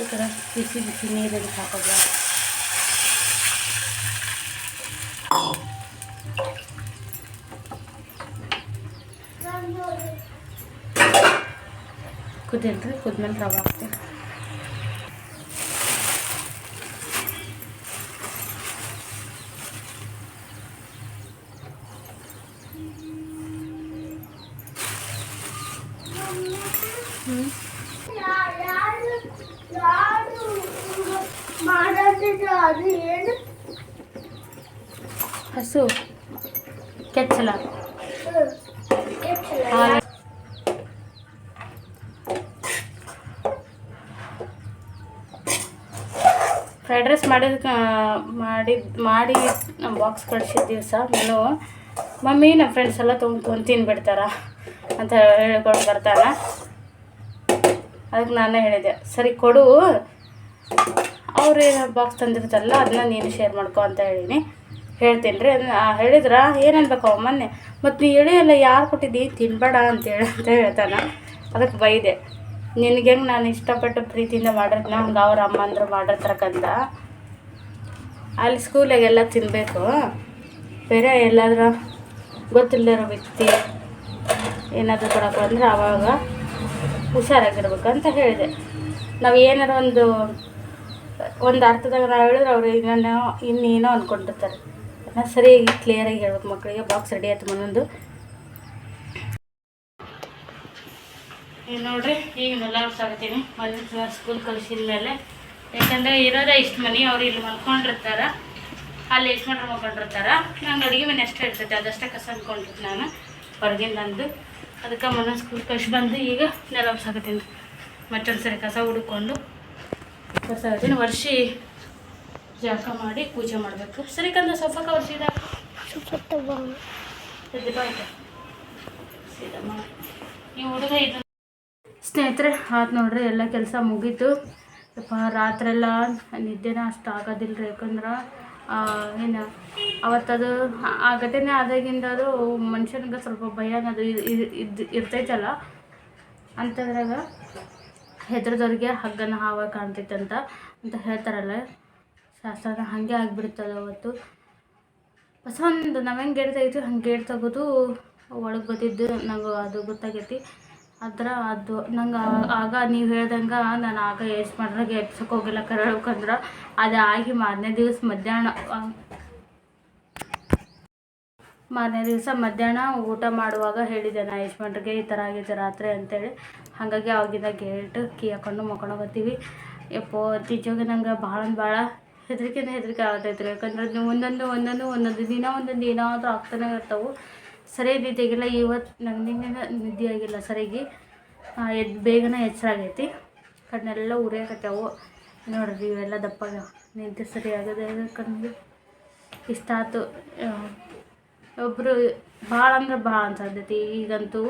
ಈ ಥರ ಬಿಸಿ ಬಿಸಿ ನೀರಲ್ಲಿ ಹಾಕೋದು ಕುದಿಲ್ರಿ ಕುದ್ಮೇಲೆ ರವೆ ಹಾಕ್ತೀನಿ ಫ್ರೈಡ್ ರೈಸ್ ಮಾಡಿದ, ಮಾಡಿ ನಮ್ಮ ಬಾಕ್ಸ್ ಕಳಿಸಿದ ದಿವಸ ನಾನು ಮಮ್ಮಿ ನಮ್ಮ ಫ್ರೆಂಡ್ಸ್ ಎಲ್ಲ ತೊಗೊಂಡು ತೊಗೊಂಡು ತಿನ್ಬಿಡ್ತಾರ ಅಂತ ಹೇಳ್ಕೊಂಡು ಬರ್ತಾನ. ಅದಕ್ಕೆ ನಾನೇ ಹೇಳಿದೆ, ಸರಿ, ಕೊಡು. ಅವ್ರು ಬಾಕ್ಸ್ ತಂದಿರ್ತಾರಲ್ಲ ಅದನ್ನ ನೀನು ಶೇರ್ ಮಾಡ್ಕೊ ಅಂತ ಹೇಳೀನಿ. ಹೇಳ್ತೀನಿ ರೀ. ಹೇಳಿದ್ರ ಏನನ್ಬೇಕು ಅವ ಮೊನ್ನೆ? ಮತ್ತು ನೀ ಹೇಳಿ ಅಲ್ಲ ಯಾರು ಕೊಟ್ಟಿದ್ದಿ? ತಿನ್ಬೇಡ ಅಂತೇಳಿ ಅಂತ ಹೇಳ್ತಾನೆ. ಅದಕ್ಕೆ ಬೈದೆ. ನಿನಗೆ ಹೆಂಗೆ ನಾನು ಇಷ್ಟಪಟ್ಟು ಪ್ರೀತಿಯಿಂದ ಮಾಡಿರ್ತೀನಿ ಹಂಗೆ ಅವ್ರ ಅಮ್ಮ ಅಂದ್ರೆ ಮಾಡಿರ್ತಾರಕ್ಕಂತ. ಅಲ್ಲಿ ಸ್ಕೂಲಾಗೆಲ್ಲ ತಿನ್ನಬೇಕು ಬೇರೆ ಎಲ್ಲಾದರೂ ಗೊತ್ತಿಲ್ಲದಿರೋ ವ್ಯಕ್ತಿ ಏನಾದರೂ ಕೊಡಕ್ಕೆ ಅಂದರೆ ಆವಾಗ ಹುಷಾರಾಗಿರ್ಬೇಕಂತ ಹೇಳಿದೆ. ನಾವು ಏನಾರು ಒಂದು ಒಂದು ಅರ್ಥದಾಗ ನಾವು ಹೇಳಿದ್ರೆ ಅವ್ರು ಇನ್ನೇನೋ ಇನ್ನೇನೋ ಅಂದ್ಕೊಂಡಿರ್ತಾರೆ ಸರಿಯಾಗಿ ಕ್ಲಿಯರಾಗಿ ಹೇಳ್ಬೇಕು ಮಕ್ಕಳಿಗೆ ಬಾಕ್ಸ್ ರೆಡಿ ಆಯ್ತು ಒಂದೊಂದು ಈಗ ನೋಡ್ರಿ ಈಗ ನೆಲ ಸಾಕ್ತೀನಿ. ಮನೆ ಸ್ಕೂಲ್ ಕಲಿಸಿದ ಮೇಲೆ. ಯಾಕಂದರೆ ಇರೋದೇ ಇಷ್ಟು ಮನೆ ಅವ್ರು ಇಲ್ಲಿ ಮಲ್ಕೊಂಡಿರ್ತಾರೆ. ಅಲ್ಲಿ ಎಷ್ಟು ಮಾಡ್ರೆ ಮಲ್ಕೊಂಡಿರ್ತಾರೆ. ನಂಗೆ ಅಡುಗೆ ಮನೆ ಅಷ್ಟೇ ಇರ್ತೈತೆ ಅದಷ್ಟೇ ಕಸ ಅಂದ್ಕೊಂಡಿರ್ತೀನಿ ನಾನು. ಹೊರಗಿಂದ ಅಂದು. ಅದಕ್ಕೆ ಮನೆ ಸ್ಕೂಲ್ ಕಳಿಸಿ ಬಂದು ಈಗ ನೆಲ ಸಾಕತ್ತೀನಿ ಮತ್ತೊಂದು ಸರಿ ಕಸ ಹುಡುಕೊಂಡು ಕಸ ಹಾಕ್ತೀನಿ. ವರ್ಷಿ ಜಾಕ ಮಾಡಿ ಪೂಜೆ ಮಾಡಬೇಕು. ಸರಿ ಕಂದ ಸೋಫಾಕ ಕವರ್ಸಿದ ಸೀದಾ. ಮಾಡಿ ಈ ಹುಡುಗ ಇದು ಸ್ನೇಹಿತರೆ, ಆತು ನೋಡ್ರಿ, ಎಲ್ಲ ಕೆಲಸ ಮುಗೀತು. ಸ್ವಲ್ಪ ರಾತ್ರೆಲ್ಲ ನಿದ್ದೆನ ಅಷ್ಟು ಆಗೋದಿಲ್ಲ ರೀ ಯಾಕಂದ್ರೆ ಏನು, ಅವತ್ತದು ಆ- ಘಟನೆ ಆದಾಗಿಂದ ಅದು ಮನುಷ್ಯನಿಗೆ ಸ್ವಲ್ಪ ಭಯ ಅನ್ನೋದು ಇದು, ಇರ್ತೈತಲ್ಲ. ಅಂಥದ್ರಾಗ ಹೆದ್ರದವ್ರಿಗೆ ಹಗ್ಗನ ಹಾವ ಕಾಣ್ತೈತೆ ಅಂತ ಅಂತ ಹೇಳ್ತಾರಲ್ಲ. ಶಾಸ್ತ್ರನ ಹಾಗೆ ಆಗಿಬಿಡ್ತದೆ ಅವತ್ತು. ಹೊಸ ಒಂದು ನಾವು ಹೆಂಗೆ ಗೇಟ್ ಹಂಗೆ ಗೇಟ್ ತೆಗೆದು ಒಳಗೆ ಬಂದಿದ್ದು ನಂಗೆ ಅದು ಗೊತ್ತಾಗೈತಿ. ಅದ್ರ ಅದು. ನಂಗೆ ಆಗ ನೀವು ಹೇಳ್ದಂಗೆ ನಾನು ಆಗ ಎಷ್ಟು ಮಾಡ್ರಾಗ ಎಬ್ಸಕ್ಕೆ ಹೋಗಿಲ್ಲ ಕರಳ್ಬೇಕಂದ್ರೆ ಅದು ಆಗಿ ಮಾರನೇ ದಿವಸ ಮಧ್ಯಾಹ್ನ ಮಾರನೇ ದಿವಸ ಮಧ್ಯಾಹ್ನ ಊಟ ಮಾಡುವಾಗ ಹೇಳಿದೆ ನಾ ಯಜಮಾನ್ರಿಗೆ ಈ ಥರ ಆಗೈತೆ ರಾತ್ರಿ ಅಂತೇಳಿ. ಹಾಗಾಗಿ ಅವಾಗಿಂದ ಗೇಟ್ ಕೀ ಹಾಕೊಂಡು ಮಕ್ಕೊಂಡೋಗತ್ತೀವಿ ಯಪ್ಪೋ ನಿಜವಾಗಿ ನಂಗೆ ಭಾಳ ಭಾಳ ಹೆದರಿಕೆನೇ ಹೆದರಿಕೆ ಆಗತೈತೆ ರೀ ಯಾಕಂದ್ರೆ ಒಂದೊಂದು ಒಂದೊಂದು ಒಂದೊಂದು ದಿನ, ಒಂದೊಂದು ಏನಾದರೂ ಆಗ್ತಾನೆ ಇರ್ತಾವೆ. ಸರಿ ರೀತಿಯಾಗಿಲ್ಲ ಇವತ್ತು ನಂಗೆ ನಿನ್ನೆ ನಿದ್ದೆ ಆಗಿಲ್ಲ ಸರಿಯಾಗಿ ಎದ್ ಬೇಗನೆ ಆಗೈತಿ ಕಣ್ಣೆಲ್ಲ ಉರಿಯಾಕತ್ತಾವು ನೋಡ್ರಿ ಇವೆಲ್ಲ ದಪ್ಪ ನಿದ್ದೆ ಸರಿ ಆಗದೆ ಕಣ್ಣಿಗೆ ಆಯ್ತು ಒಬ್ಬರು ಭಾಳ ಅಂದ್ರೆ ಭಾಳ ಅನ್ಸತೈತಿ ಈಗಂತೂ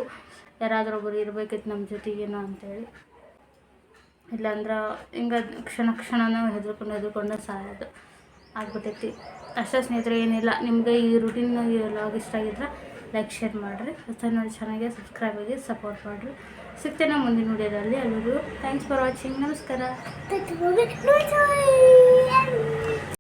ಯಾರಾದರೂ ಒಬ್ಬರು ಇರ್ಬೇಕಿತ್ತು ನಮ್ಮ ಜೊತೆಗೇನು ಅಂತೇಳಿ. ಇಲ್ಲಾಂದ್ರೆ ಹಿಂಗೆ ಕ್ಷಣ ಕ್ಷಣನೂ ಹೆದರ್ಕೊಂಡು ಹೆದರ್ಕೊಂಡು ಸಾಯೋದು ಆಗ್ಬಿಟ್ಟೈತಿ ಅಷ್ಟೇ ಸ್ನೇಹಿತರೆ ಏನಿಲ್ಲ. ನಿಮಗೆ ಈ ರುಟೀನ್ ಲಾಗ್ ಇಷ್ಟ ಆಗಿದ್ರೆ ಲೈಕ್ ಶೇರ್ ಮಾಡಿರಿ. ಹೊಸ ಚೆನ್ನಾಗಿ ಸಬ್ಸ್ಕ್ರೈಬ್ ಆಗಿ ಸಪೋರ್ಟ್ ಮಾಡಿರಿ. ಸಿಗ್ತೇನೆ ಮುಂದಿನ ವಿಡಿಯೋದಲ್ಲಿ. ಎಲ್ಲರೂ ಥ್ಯಾಂಕ್ಸ್ ಫಾರ್ ವಾಚಿಂಗ್ ನಮಸ್ಕಾರ.